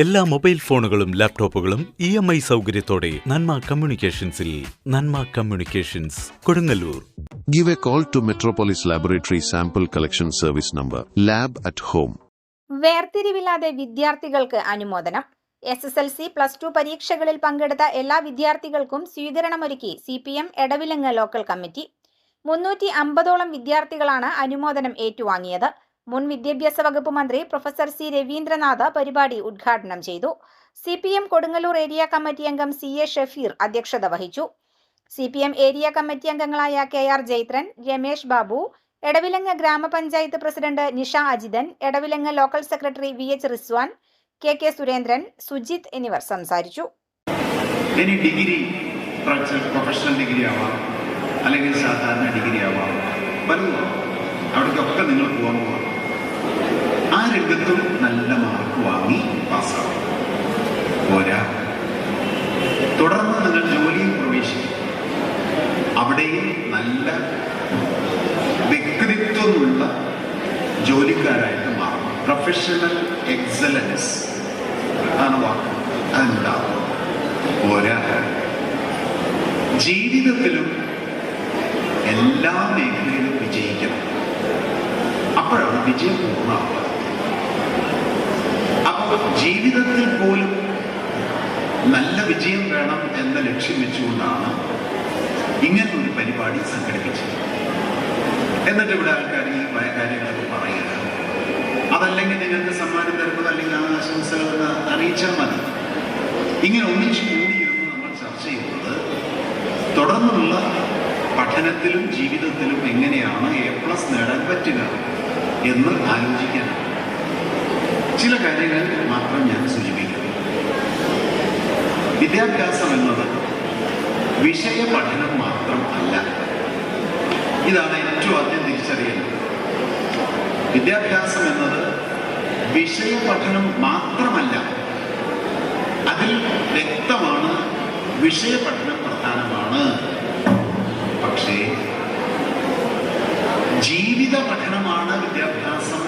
എല്ലാ മൊബൈൽ ഫോണുകളും ലാപ്ടോപ്പുകളും ഇ എം ഐ സൗകര്യത്തോടെ Nanma കമ്മ്യൂണിക്കേഷൻസിൽ Nanma communications Kodungallur. Give a call to Metropolis laboratory sample collection service number lab at home വേർതിരിവില്ലാതെ വിദ്യാർത്ഥികൾക്ക് അനുമോദനം. S S L C plus two പരീക്ഷകളിൽ പങ്കെടുത്ത എല്ലാ വിദ്യാർത്ഥികൾക്കും സ്വീകരണമൊരുക്കി C P M Edavilangu local committee മുന്നൂറ്റി അമ്പതോളം വിദ്യാർത്ഥികളാണ് അനുമോദനം ഏറ്റുവാങ്ങിയത്. മുൻ വിദ്യാഭ്യാസ വകുപ്പ് മന്ത്രി പ്രൊഫസർ സി രവീന്ദ്രനാഥ് പരിപാടി ഉദ്ഘാടനം ചെയ്തു. C P M Kodungallur area committee അംഗം സി എ ഷഫീർ അധ്യക്ഷത വഹിച്ചു. C P M area committee അംഗങ്ങളായ കെ ആർ ജൈത്രൻ രമേശ് ബാബു എടവിലങ്ങ് ഗ്രാമപഞ്ചായത്ത് president Nisha Ajithan Edavilangu local secretary V H Rizwan K K Surendran Sujith എന്നിവർ സംസാരിച്ചു. ഇനി ഡിഗ്രി പ്രൊഫഷണൽ ഡിഗ്രി ആവാം അല്ലെങ്കിൽ സാധാരണ ഡിഗ്രി ആവാം. ആവാം. അവിടേക്കൊക്കെ നിങ്ങൾ പോകാൻ പോവാം ആ രംഗത്തും നല്ല മാർക്ക് വാങ്ങി പാസ്സാവും പോരാ. തുടർന്ന് നിങ്ങൾ ജോലിയിൽ പ്രവേശിക്കും. അവിടെയും നല്ല വ്യക്തിത്വമുള്ള ജോലിക്കാരായിട്ട് മാറും. പ്രൊഫഷണൽ എക്സലൻസ് ആണ് വാക്ക്. അതുണ്ടാവും പോരാ. ജീവിതത്തിലും വിജയം പൂർണമാവുക അപ്പൊ ജീവിതത്തിൽ പോലും നല്ല വിജയം വേണം എന്ന ലക്ഷ്യം വെച്ചുകൊണ്ടാണ് ഇങ്ങനെ ഒരു പരിപാടി സംഘടിപ്പിച്ചത് എന്നിട്ട് ഇവിടെ ആൾക്കാർ ഈ കാര്യങ്ങളൊക്കെ പറയുക. അതല്ലെങ്കിൽ നിങ്ങൾക്ക് സമ്മാനം തരുന്നത് അല്ലെങ്കിൽ ആ ആശംസകൾ അറിയിച്ചാൽ മതി. ഇങ്ങനെ ഒന്നിച്ച് കൂടിയിരുന്ന് നമ്മൾ ചർച്ച ചെയ്യുന്നത് തുടർന്നുള്ള പഠനത്തിലും ജീവിതത്തിലും എങ്ങനെയാണ് എ പ്ലസ് നേടാൻ പറ്റുക? എന്ന് ആലോചിക്കാൻ ചില കാര്യങ്ങൾ മാത്രം ഞാൻ സൂചിപ്പിക്കുന്നു. വിദ്യാഭ്യാസം എന്നത് വിഷയ പഠനം മാത്രം അല്ല. ഇതാണ് ഏറ്റവും ആദ്യം തിരിച്ചറിയുന്നത് വിദ്യാഭ്യാസം എന്നത് വിഷയ പഠനം മാത്രമല്ല അതിൽ വ്യക്തമാണ് വിഷയ പഠനം പ്രധാനമാണ് പക്ഷേ ജീവിത പഠനമാണ് വിദ്യാഭ്യാസം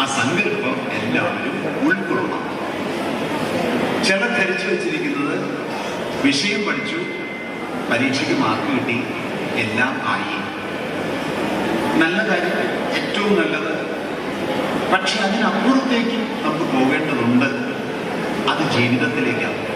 ആ സങ്കല്പം എല്ലാവരും ഉൾക്കൊള്ളണം. ചില ധരിച്ചു വെച്ചിരിക്കുന്നത് വിഷയം പഠിച്ചു പരീക്ഷയ്ക്ക് മാർക്ക് കിട്ടി എല്ലാം ആയി. നല്ല കാര്യം ഏറ്റവും നല്ലത്. പക്ഷെ അതിനപ്പുറത്തേക്കും നമുക്ക് പോകേണ്ടതുണ്ട്. അത് ജീവിതത്തിലേക്കാണ്.